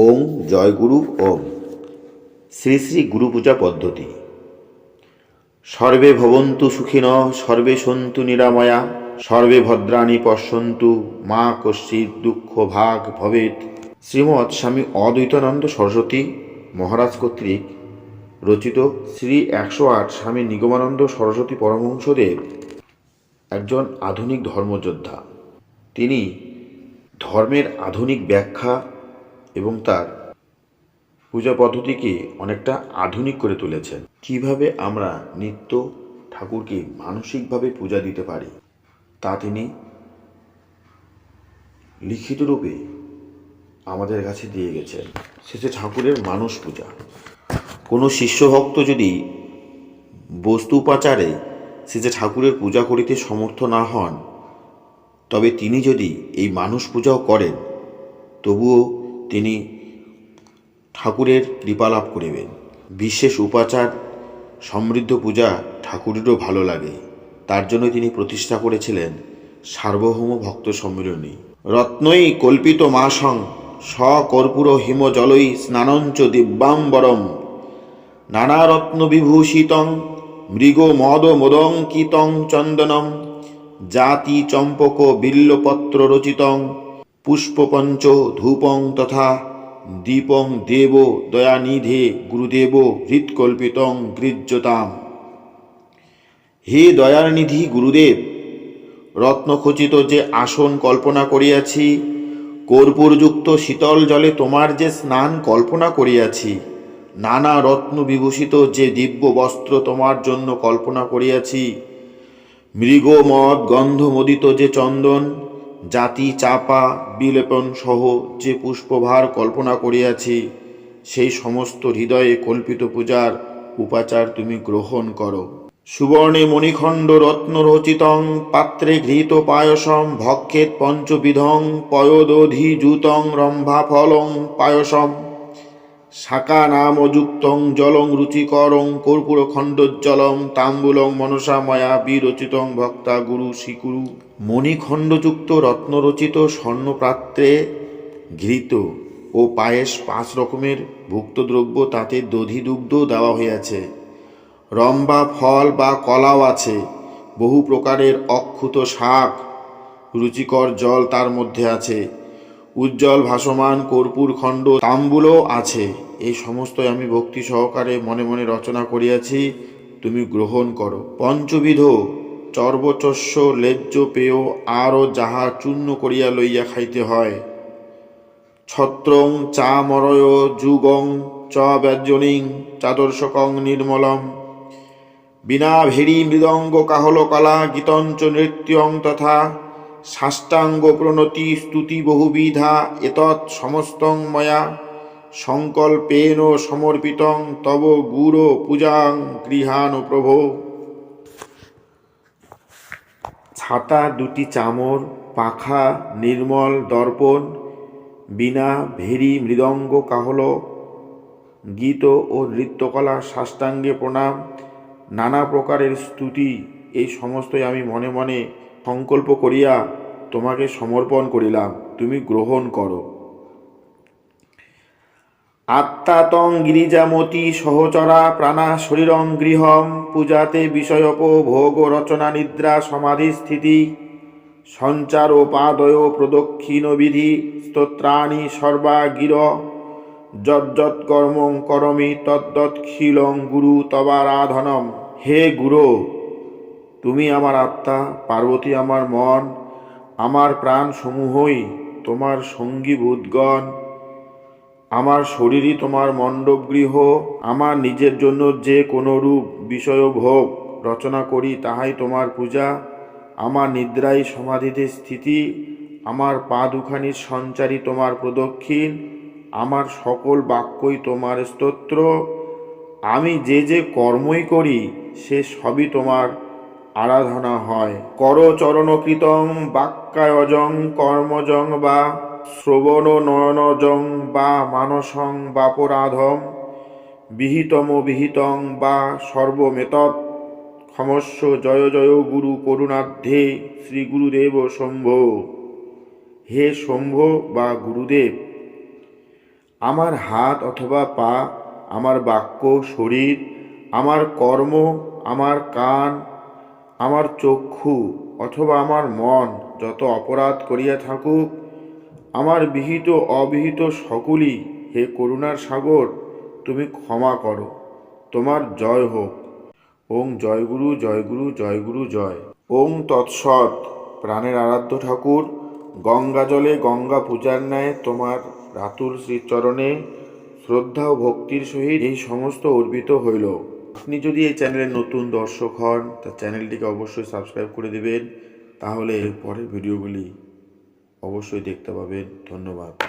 ওম জয় গুরু ওম। শ্রী শ্রী গুরু পূজা পদ্ধতি। সর্বে ভবন্তু সুখিন, সর্বে সন্তু নিরাময়া, সর্বে ভদ্রাণী পশ্যন্তু, মা কশ্চিৎ দুঃখ ভাগ ভবেত শ্রীমৎ স্বামী অদ্বৈতানন্দ সরস্বতী মহারাজ কর্তৃক রচিত শ্রী একশো আট স্বামী নিগমানন্দ সরস্বতী পরমহংসদেব একজন আধুনিক ধর্মযোদ্ধা। তিনি ধর্মের আধুনিক ব্যাখ্যা এবং তার পূজা পদ্ধতিকে অনেকটা আধুনিক করে তুলেছেন। কীভাবে আমরা নিত্য ঠাকুরকে মানসিকভাবে পূজা দিতে পারি, তা তিনি লিখিত রূপে আমাদের কাছে দিয়ে গেছেন। শেষে ঠাকুরের মানুষ পূজা। কোনো শিষ্যভক্ত যদি বস্তু উপাচারে শেষে ঠাকুরের পূজা করিতে সমর্থ না হন, তবে তিনি যদি এই মানুষ পূজাও করেন, তবুও তিনি ঠাকুরের কৃপা লাভ করিবেন। বিশেষ উপাচার, সমৃদ্ধ পূজা ঠাকুরেরও ভালো লাগে। তার জন্য তিনি প্রতিষ্ঠা করেছিলেন সার্বভৌম ভক্ত সম্মিলনী। রত্নই কল্পিত মাসং সকর্পূর হিম জলই স্নানঞ্চ দিব্যাম্বরম। নানারত্ন বিভূষিতং, মৃগ মদ মোদঙ্কিতং চন্দনম। জাতি চম্পক বিল্লপত্র রচিতং। পুষ্পপঞ্চ ধূপং তথা দীপং দেব দয়ানিধে গুরুদেব হৃৎকল্পিতং গৃহ্যতাম। হে দয়ানিধি গুরুদেব, রত্নখচিত যে আসন কল্পনা করিয়াছি, কর্পূরযুক্ত শীতল জলে তোমার যে স্নান কল্পনা করিয়াছি, নানা রত্ন বিভূষিত যে দিব্য বস্ত্র তোমার জন্য কল্পনা করিয়াছি মৃগ মদ গন্ধমোদিত যে চন্দন জাতি, চাপা, বিলেপন সহ যে পুষ্পভার কল্পনা করিয়াছি, সেই সমস্ত হৃদয়ে কল্পিত পূজার উপাচার তুমি গ্রহণ করো। সুবর্ণে মণিখণ্ড রত্নরচিতং পাত্রে ঘৃত পায়সম, ভক্ষেত পঞ্চবিধং পয়োদধিযুতং রম্ভা ফলং পায়সম। শাকা নাম অযুক্তং জলং রুচিকরং কর্পূর খণ্ডজ্জলং তাম্বুলং মনসা ময়া বিরচিতং ভক্তা গুরু শ্রীগুরু মণিখণ্ডযুক্ত রত্নরচিত স্বর্ণপাত্রে ঘৃত ও পায়েস পাঁচ রকমের ভুক্তদ্রব্য তাতে দধি দুগ্ধ দেওয়া হইয়াছে। রম্বা ফল বা কলাও আছে, বহু প্রকারের অক্ষুত শাক, রুচিকর জল তার মধ্যে আছে। উজ্জ্বল ভাসমান, কর্পূর খণ্ড, তাম্বুলও আছে। এই সমস্তই আমি ভক্তি সহকারে মনে মনে রচনা করিয়াছি, তুমি গ্রহণ করো। পঞ্চবিধ, চর্বচস্য, লেজ্জ পেয়, আরও যাহা চূর্ণ করিয়া লইয়া খাইতে হয়। ছত্রং চা মরয় যুগং, চ ব্যঞ্জনিং, চাদর্শকং, নির্মলম। বিনা ভেরি মৃদঙ্গ কাহল কলা, গীতঞ্চ নৃত্যং তথা সাষ্টাঙ্গ প্রণতি স্তুতি বহুবিধা, এতৎ সমস্তং ময়া, সংকল্পেন সমর্পিতং তব গুরু পূজাং গৃহান প্রভো ছাতা দুটি চামর, পাখা নির্মল দর্পণ বিনা ভেরি মৃদঙ্গ কাহল, গীত ও নৃত্যকলা সাষ্টাঙ্গে প্রণাম, নানা প্রকারের স্তুতি, এই সমস্তই আমি মনে মনে সংকল্প করিয়া তোমাকে সমর্পণ করিলাম। তুমি গ্রহণ করো। আত্মাতং গিরিজামতি সহচরা প্রাণা শরীরং গৃহম পূজাতে বিষয়প ভোগ রচনা নিদ্রা সমাধি স্থিতি সঞ্চার পাদয় প্রদক্ষিণ বিধি স্তোত্রাণি সর্বা গির কর্মং করমি তদ্দৎখিলং গুরু তবারাধনম। হে গুরু তুমি আমার আত্মা, পার্বতী আমার মন, আমার প্রাণ সমূহই তোমার সঙ্গী ভূতগণ আমার শরীরই তোমার মণ্ডপগৃহ, আমার নিজের জন্য যে কোনো রূপ, বিষয় ভোগ রচনা করি, তাহাই তোমার পূজা। আমার নিদ্রাই সমাধিতে স্থিতি, আমার পা দুখানির সঞ্চারী তোমার প্রদক্ষিণ, আমার সকল বাক্যই তোমার স্তোত্র। আমি যে যে কর্মই করি, সে সবই তোমার আরাধনা হয়। কর চরণকৃতং বাক্যায়জং কর্মজং বা শ্রবণ নয়নজং বা মানসং বাপরাধম বিহিতম বিহিতং বা সর্বমেতৎ। ক্ষমস্ব জয় জয় গুরু করুণাধ্যে শ্রী গুরুদেব শম্ভ। হে শম্ভ বা গুরুদেব, আমার হাত অথবা পা, আমার বাক্য, শরীর, আমার কর্ম, আমার কান আমার চক্ষু অথবা আমার মন যত অপরাধ করিয়া থাকুক, আমার বিহিত অবিহিত সকলই হে করুণার সাগর, তুমি ক্ষমা করো, তোমার জয় হোক। ওং জয়গুরু জয়গুরু জয়গুরু জয়। ওং তৎসৎ, প্রাণের আরাধ্য ঠাকুর, গঙ্গা জলে গঙ্গা পূজার ন্যায় তোমার রাতুল শ্রীচরণে শ্রদ্ধা ও ভক্তির সহিত এই সমস্ত অর্পিত হইল। আপনি যদি এই চ্যানেলের নতুন দর্শক হন, তা চ্যানেলটিকে অবশ্যই সাবস্ক্রাইব করে দেবেন। তাহলে এরপরে ভিডিওগুলি অবশ্যই দেখতে পাবেন। ধন্যবাদ।